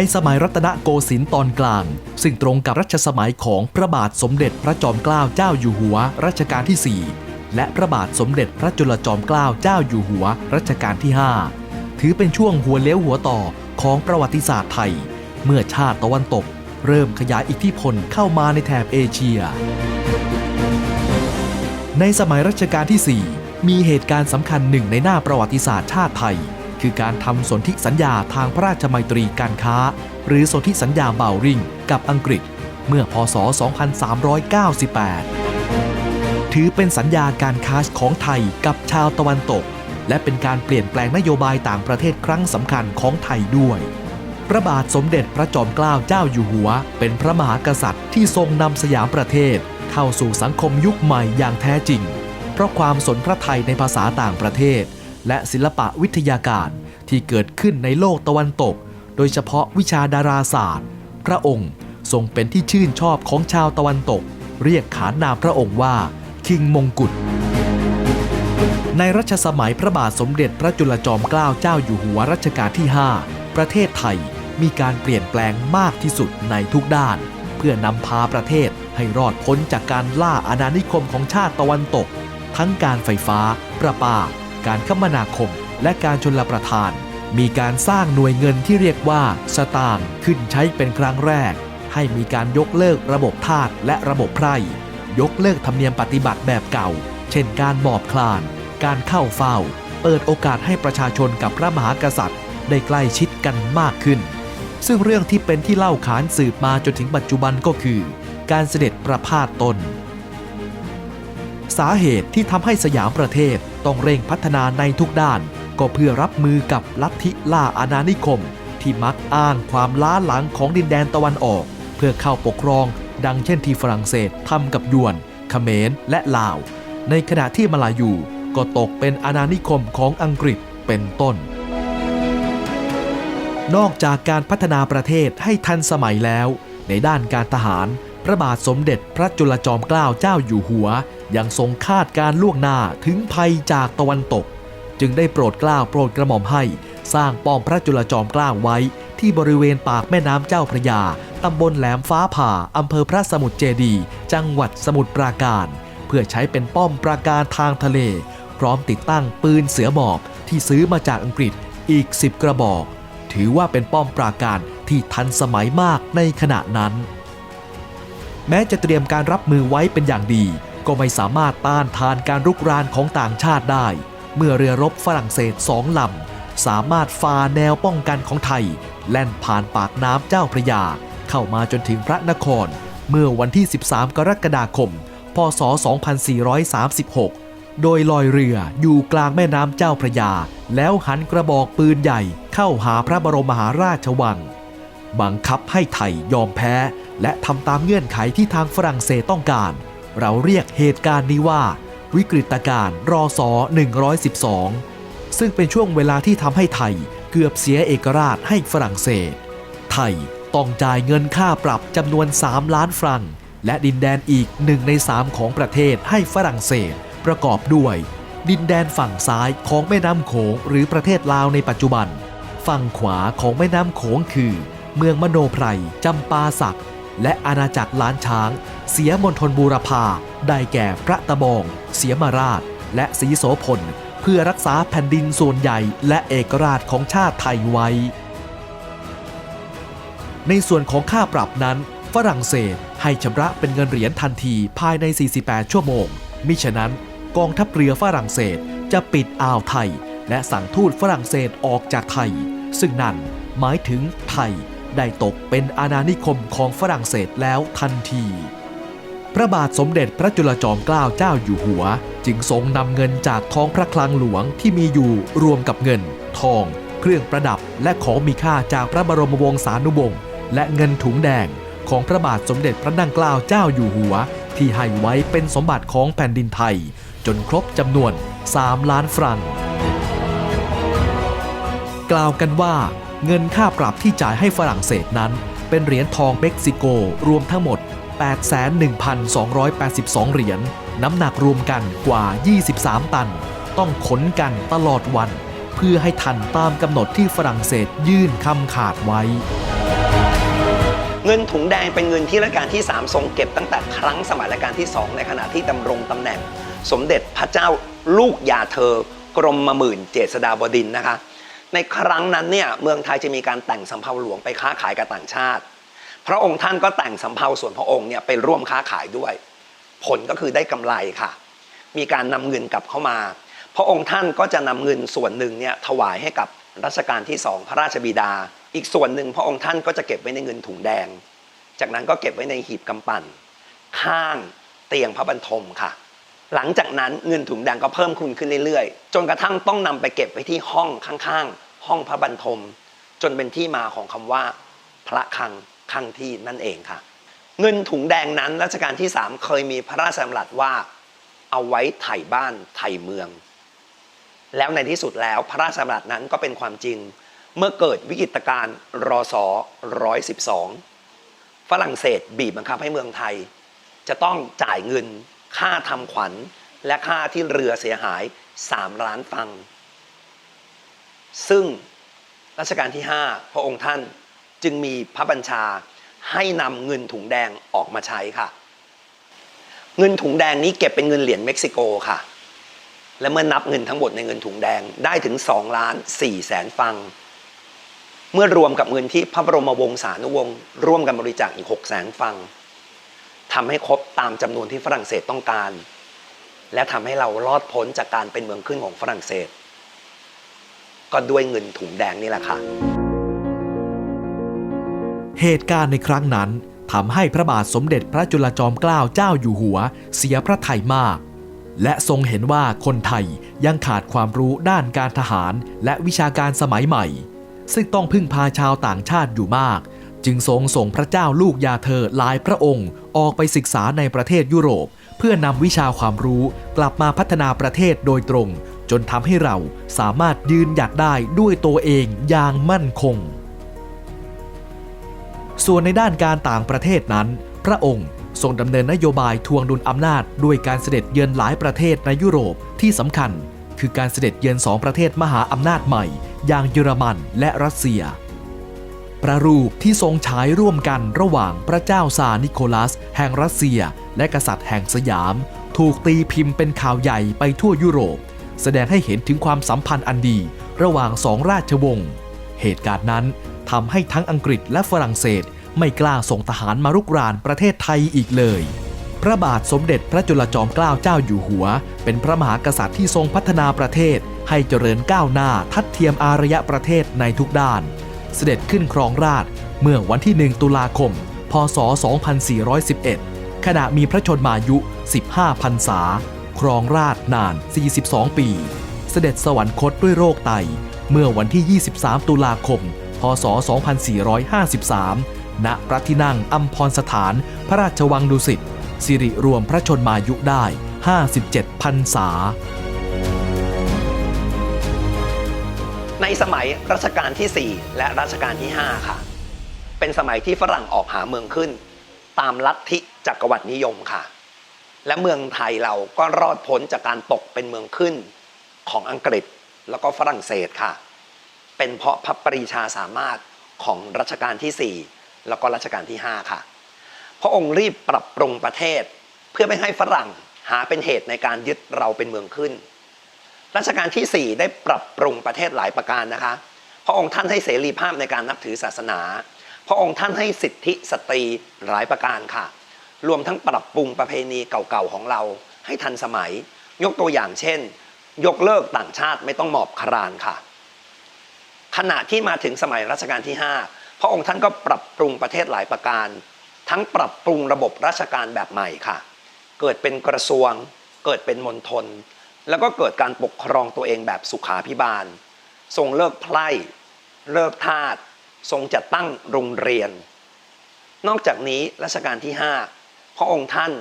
ในสมัยรัตนโกสินทร์ตอนกลาง ซึ่งตรงกับรัชสมัยของพระบาทสมเด็จพระจอมเกล้าเจ้าอยู่หัวรัชกาลที่ 4 และพระบาทสมเด็จพระจุลจอมเกล้าเจ้าอยู่หัวรัชกาลที่ 5 ถือเป็นช่วงหัวเลี้ยวหัวต่อของประวัติศาสตร์ไทย เมื่อชาติตะวันตก เริ่มขยายอิทธิพลเข้ามาในแถบเอเชีย ในสมัยรัชกาลที่ 4 มีเหตุการณ์สำคัญหนึ่งในหน้าประวัติศาสตร์ชาติไทย คือการทำสนธิสัญญาทางพระราชมัยตรีการค้า หรือสนธิสัญญาเบาริงกับอังกฤษ เมื่อพศ 2398 ถือเป็นสัญญาการค้าของไทยกับชาวตะวันตก และเป็นการเปลี่ยนแปลงนโยบายต่างประเทศครั้งสำคัญของไทยด้วยพระบาทสมเด็จพระจอมเกล้าเจ้าอยู่หัว เป็นพระมหากษัตริย์ที่ทรงนำสยามประเทศ เข้าสู่สังคมยุคใหม่อย่างแท้จริง เพราะความสนพระไทยในภาษาต่างประเทศ และศิลปะวิทยาการที่เกิดขึ้นในโลกตะวันตก โดยเฉพาะวิชาดาราศาสตร์ พระองค์ทรงเป็นที่ชื่นชอบของชาวตะวันตก เรียกขานนามพระองค์ว่า คิงมงกุฎในรัชสมัยพระบาทสมเด็จพระจุลจอมเกล้าเจ้าอยู่หัวรัชกาลที่ 5 ประเทศไทยมีการเปลี่ยนแปลงมากที่สุดในทุกด้าน เพื่อนำพาประเทศให้รอดพ้นจากการล่าอาณานิคมของชาติตะวันตก ทั้งการไฟฟ้า ประปา การคมนาคม และการชนลประทาน มีการสร้างหน่วยเงินที่เรียกว่าสตางค์ขึ้นใช้เป็นครั้งแรก ให้มีการยกเลิกระบบทาสและระบบไพร่ ยกเลิกธรรมเนียมปฏิบัติแบบเก่า เช่นการหมอบคลาน การเข้าเฝ้า เปิดโอกาสให้ประชาชนกับพระมหากษัตริย์ ได้ใกล้ชิดกันมากขึ้น ซึ่งเรื่องที่เป็นที่เล่าขานสืบมาจนถึงปัจจุบันก็คือ การเสด็จประพาสตนสาเหตุที่ทำให้สยามประเทศ ต้องเร่งพัฒนาในทุกด้าน ก็เพื่อรับมือกับลัทธิล่าอาณานิคม ที่มักอ้างความล้าหลังของดินแดนตะวันออก เพื่อเข้าปกครอง ดังเช่นที่ฝรั่งเศสทำกับยวนเขมรและลาว ในขณะที่มาลายูก็ตกเป็นอาณานิคมของอังกฤษเป็นต้น นอกจากการพัฒนาประเทศให้ทันสมัยแล้ว ในด้านการทหาร ระบาทสมเด็จพระจุลจอมเกล้าเจ้าอยู่หัว ยังทรงคาดการล่วงหน้าถึงภัยจากตะวันตก จึงได้โปรดเกล้าโปรดกระหม่อมให้ สร้างป้อมพระจุลจอมเกล้าไว้ ที่บริเวณปากแม่น้ำเจ้าพระยาตำบลแหลมฟ้าผ่าอำเภอพระสมุทรเจดี จังหวัดสมุทรปราการ เพื่อใช้เป็นป้อมปราการทางทะเล พร้อมติดตั้งปืนเสือหมอบที่ซื้อมาจากอังกฤษอีก 10 กระบอก ถือว่าเป็นป้อมปราการที่ทันสมัยมากในขณะนั้น แม้จะเตรียมการรับมือไว้เป็นอย่างดี ก็ไม่สามารถต้านทานการรุกรานของต่างชาติได้ เมื่อเรือรบฝรั่งเศสสองลำ สามารถฝ่าแนวป้องกันของไทย แล่นผ่านปากน้ำเจ้าพระยา เข้ามาจนถึงพระนคร เมื่อวันที่ 13 กรกฎาคม พศ 2436 โดยลอยเรืออยู่กลางแม่น้ำเจ้าพระยา แล้วหันกระบอกปืนใหญ่เข้าหาพระบรมมหาราชวัง บังคับให้ไทยยอมแพ้ และทำตามเงื่อนไขที่ทางฝรั่งเศสต้องการ เราเรียกเหตุการณ์นี้ว่า วิกฤตการณ์รอสอ112 ซึ่งเป็นช่วงเวลาที่ทำให้ไทยเกือบเสียเอกราชให้ฝรั่งเศส ไทยต้องจ่ายเงินค่าปรับจำนวน 3 ล้านฟรัง และดินแดนอีกหนึ่งใน 3 ของประเทศให้ฝรั่งเศส ประกอบด้วย ดินแดนฝั่งซ้ายของแม่น้ำโขงหรือประเทศลาวในปัจจุบัน ฝั่งขวาของแม่น้ำโขงคือ เมืองมโนไพรจำปาสัก และอาณาจักรล้านช้าง เสียมณฑลบูรพา ได้แก่พระตะบอง เสียมาราช และศรีโสพล เพื่อรักษาแผ่นดินส่วนใหญ่และเอกราชของชาติไทยไว้ ในส่วนของค่าปรับนั้น ฝรั่งเศสให้ชำระเป็นเงินเหรียญทันทีภายใน 48 ชั่วโมง มิฉะนั้นกองทัพเรือฝรั่งเศสจะปิดอ่าวไทย และสั่งทูตฝรั่งเศสออกจากไทย ซึ่งนั่นหมายถึงไทย ได้ตกเป็นอาณานิคมของฝรั่งเศสแล้วทันที พระบาทสมเด็จพระจุลจอมเกล้าเจ้าอยู่หัว จึงทรงนำเงินจากท้องพระคลังหลวงที่มีอยู่รวมกับเงิน ทอง เครื่องประดับและของมีค่าจากพระบรมวงศานุวงศ์และเงินถุงแดงของพระบาทสมเด็จพระนั่งเกล้าเจ้าอยู่หัว ที่ให้ไว้เป็นสมบัติของแผ่นดินไทย จนครบจำนวน 3 ล้านฟรังกล่าวกันว่า เงินค่าปรับที่จ่ายให้ฝรั่งเศสนั้น เป็นเหรียญทองเม็กซิโกรวมทั้งหมด 81,282 เหรียญน้ำหนักรวมกันกว่า 23 ตัน ต้องขนกันตลอดวัน เพื่อให้ทันตามกำหนดที่ฝรั่งเศสยื่นคำขาดไว้ เงินถุงแดงเป็นเงินที่รัชกาลที่ 3 ทรงเก็บตั้งแต่ครั้งสมัยรัชกาลที่ 2 ในขณะที่ดำรงตำแหน่ง สมเด็จพระเจ้าลูกยาเธอกรมมหมื่นเจษฎาบดินนะคะ ในครั้งนั้นเนี่ยเมืองไทยจะมีการแต่งสำเภาหลวงไปค้าขายกับต่างชาติ พระองค์ท่านก็แต่งสำเภาส่วนพระองค์เนี่ยไปร่วมค้าขายด้วย ผลก็คือได้กำไรค่ะ มีการนำเงินกลับเข้ามา พระองค์ท่านก็จะนำเงินส่วนหนึ่งเนี่ยถวายให้กับรัชกาลที่สองพระราชบิดา อีกส่วนหนึ่งพระองค์ท่านก็จะเก็บไว้ในเงินถุงแดง จากนั้นก็เก็บไว้ในหีบกำปั่น ข้างเตียงพระบรรทมค่ะ หลังจากนั้นเงินถุงแดงก็เพิ่มคุณขึ้นเรื่อยๆ จนกระทั่งต้องนำไปเก็บไว้ที่ห้องข้างๆ ห้องพระบรรทม จนเป็นที่มาของคำว่า พระคลังข้างที่นั่นเองค่ะ เงินถุงแดงนั้นรัชกาลที่ 3 เคยมีพระราชดำรัสว่า เอาไว้ไถ่บ้านไถ่เมือง แล้วในที่สุดแล้วพระราชดำรัสนั้นก็เป็นความจริง เมื่อเกิดวิกฤตการณ์รศ112ฝรั่งเศสบีบบังคับให้เมืองไทย จะต้องจ่ายเงิน ค่าทำขวัญ และค่าที่เรือเสียหาย 3 ล้านฟัง ซึ่งรัชกาลที่ 5 พระองค์ท่านจึงมีพระบัญชาให้นำเงินถุงแดงออกมาใช้ค่ะ เงินถุงแดงนี้เก็บเป็นเงินเหรียญเม็กซิโกค่ะ และเมื่อนับเงินทั้งหมดในเงินถุงแดงได้ถึง2ล้าน4แสนฟัง เมื่อรวมกับเงินที่พระบรมวงศานุวงศ์ร่วมกันบริจาคอีก6แสนฟัง ทำให้ครบตามจำนวนที่ฝรั่งเศสต้องการ และทำให้เรารอดพ้นจากการเป็นเมืองขึ้นของฝรั่งเศส ก็ด้วยเงินถุงแดงนี่แหละค่ะ เหตุการณ์ในครั้งนั้นทำให้พระบาทสมเด็จพระจุลจอมเกล้าเจ้าอยู่หัว เสียพระทัยมาก และทรงเห็นว่าคนไทยยังขาดความรู้ด้านการทหารและวิชาการสมัยใหม่ ซึ่งต้องพึ่งพาชาวต่างชาติอยู่มาก จึงทรงส่งพระเจ้าลูกยาเธอหลายพระองค์ ออกไปศึกษาในประเทศยุโรป เพื่อนำวิชาความรู้กลับมาพัฒนาประเทศโดยตรง จนทำให้เราสามารถยืนหยัดได้ด้วยตัวเองอย่างมั่นคง ส่วนในด้านการต่างประเทศนั้น พระองค์ทรงดำเนินนโยบายทวงดุลอำนาจด้วยการเสด็จเยือนหลายประเทศในยุโรปที่สำคัญ คือการเสด็จเยือนสองประเทศมหาอำนาจใหม่ อย่างเยอรมันและรัสเซีย ประรูปที่ทรงฉายร่วมกันระหว่างพระเจ้าซาร์นิโคลัส แห่งรัสเซีย และกษัตริย์แห่งสยาม ถูกตีพิมพ์เป็นข่าวใหญ่ไปทั่วยุโรป แสดงให้เห็นถึงความสัมพันธ์อันดี ระหว่างสองราชวงศ์เหตุการณ์นั้นทำให้ทั้งอังกฤษและฝรั่งเศสไม่กล้าส่งทหารมารุกรานประเทศไทยอีกเลย พระบาทสมเด็จพระจุลจอมเกล้าเจ้าอยู่หัว เป็นพระมหากษัตริย์ที่ทรงพัฒนาประเทศ ให้เจริญก้าวหน้าทัดเทียมอารยประเทศในทุกด้าน เสด็จขึ้นครองราชเมื่อวันที่ 1 ตุลาคม พศ 2411 ขณะมีพระชนมายุ 15พรรษา ครองราชนาน 42 ปี เสด็จสวรรคตด้วยโรคไต เมื่อวันที่ 23 ตุลาคม พศ 2453 ณ พระที่นั่งอัมพรสถาน พระราชวังดุสิตสิริรวมพระชนมายุได้ 57พรรษา ในสมัยรัชกาลที่ 4 และรัชกาลที่ 5 ค่ะ เป็นสมัยที่ฝรั่งออกหาเมืองขึ้น ตามลัทธิจักรวรรดินิยมค่ะ และเมืองไทยเราก็รอดพ้นจากการตกเป็นเมืองขึ้นของอังกฤษแล้วก็ฝรั่งเศสค่ะ เป็นเพราะพระปรีชาสามารถของรัชกาลที่ 4 แล้วก็รัชกาลที่ 5 ค่ะ พระองค์รีบปรับปรุงประเทศ เพื่อไม่ให้ฝรั่งหาเป็นเหตุในการยึดเราเป็นเมืองขึ้น รัชกาลที่ 4 ได้ปรับปรุงประเทศหลายประการนะคะ พระองค์ท่านให้เสรีภาพในการนับถือศาสนา พระองค์ท่านให้สิทธิสตรีหลายประการค่ะ รวมทั้งปรับปรุงประเพณีเก่าๆของเรา ให้ทันสมัย ยกตัวอย่างเช่น ยกเลิกต่างชาติไม่ต้องหมอบครานค่ะ ขณะที่มาถึงสมัยรัชกาลที่ 5 พระองค์ท่านก็ปรับปรุงประเทศหลายประการ ทั้งปรับปรุงระบบราชการแบบใหม่ค่ะ เกิดเป็นกระทรวง เกิดเป็นมณฑล แล้วก็เกิดการปกครองตัวเองแบบสุขาพิบาล ทรงเลิกไพร่เลิกทาสทรงจัดตั้งโรงเรียน นอกจากนี้รัชกาลที่ 5 พระองค์ท่าน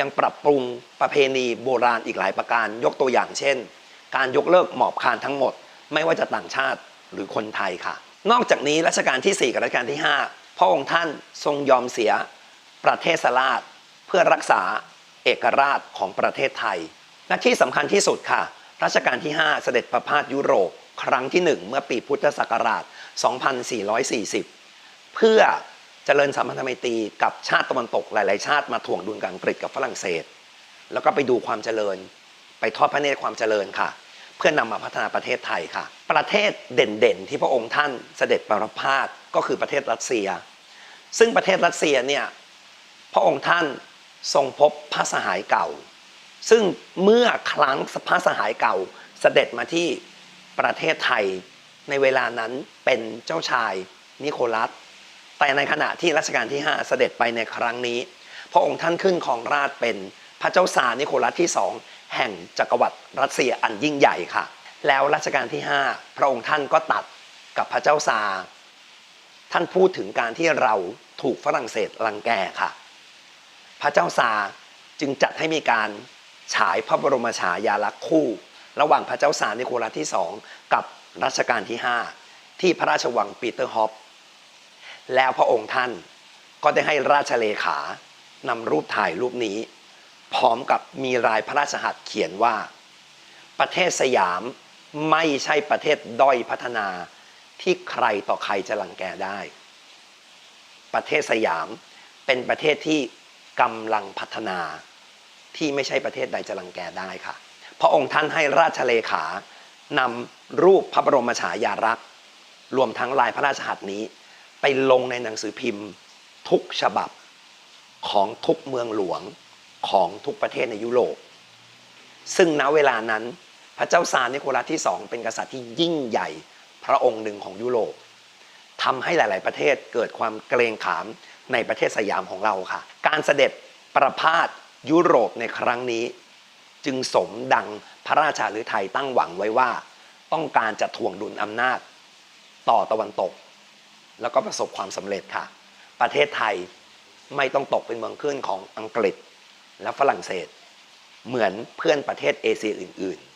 ยังปรับปรุงประเพณีโบราณอีกหลายประการยกตัวอย่างเช่น การยกเลิกหมอบคานทั้งหมด ไม่ว่าจะต่างชาติหรือคนไทยค่ะ นอกจากนี้รัชกาลที่ 4 กับรัชกาลที่ 5 พระองค์ท่านทรงยอมเสียประเทศราชเพื่อรักษาเอกราชของประเทศไทย และที่สำคัญที่สุดค่ะ รัชกาลที่ 5 เสด็จประพาสยุโรป ครั้งที่ 1 เมื่อปีพุทธศักราช 2440 เพื่อเจริญสัมพันธไมตรีกับชาติตะวันตกหลาย ๆ ชาติมาถ่วงดุลกับอังกฤษกับฝรั่งเศส แล้วก็ไปดูความเจริญ ไปทอดพระเนตรความเจริญค่ะ เพื่อนำมาพัฒนาประเทศไทยค่ะ ประเทศเด่น ๆ ที่พระองค์ท่านเสด็จประพาสก็คือประเทศรัสเซีย ซึ่งประเทศรัสเซียเนี่ยพระองค์ท่านทรงพบพระสหายเก่า ซึ่งเมื่อครั้งพระสหายเก่าเสด็จมาที่ประเทศไทยในเวลานั้นเป็นเจ้าชายนิโคลัส แต่ในขณะที่รัชกาลที่ 5 เสด็จไปในครั้งนี้ พระองค์ท่านขึ้นครองราชเป็นพระเจ้าซานิโคลัสที่สองแห่งจักรวรรดิรัสเซียอันยิ่งใหญ่ค่ะ แล้วรัชกาลที่ 5 พระองค์ท่านก็ตัดกับพระเจ้าซา ท่านพูดถึงการที่เราถูกฝรั่งเศสรังแกค่ะ พระเจ้าซาจึงจัดให้มีการ ฉายพระบรมฉายาลักษณ์คู่ ระหว่างพระเจ้าซารนิโคลัสที่สองกับรัชกาลที่ 5 ที่พระราชวังปีเตอร์ฮอปแล้วพระองค์ท่านก็ได้ให้ราชเลขานำรูปถ่ายรูปนี้ พร้อมกับมีลายพระราชหัตถ์เขียนว่า ประเทศสยามไม่ใช่ประเทศด้อยพัฒนาที่ใครต่อใครจะรังแกได้ ประเทศสยามเป็นประเทศที่กำลังพัฒนา ที่ไม่ใช่ประเทศใดจะรังแกได้ค่ะ พระองค์ท่านให้ราชเลขานำรูปพระบรมฉายาลักษณ์รวมทั้งลายพระราชหัตถ์นี้ ไปลงในหนังสือพิมพ์ ทุกฉบับของทุกเมืองหลวงของทุกประเทศในยุโรป ซึ่งณเวลานั้นพระเจ้าซาร์นิโคลัสที่สองเป็นกษัตริย์ที่ยิ่งใหญ่พระองค์หนึ่งของยุโรปทำให้หลาย ๆ ประเทศเกิดความเกรงขามในประเทศสยามของเราค่ะ การเสด็จประพาส ยุโรปในครั้งนี้ จึงสมดังพระราชาหรือไทยตั้งหวังไว้ว่า ต้องการจะทวงดุลอำนาจ ต่อตะวันตก แล้วก็ประสบความสำเร็จค่ะ ประเทศไทยไม่ต้องตกเป็นเมืองขึ้นของอังกฤษและฝรั่งเศส เหมือนเพื่อนประเทศเอเชียอื่น ๆ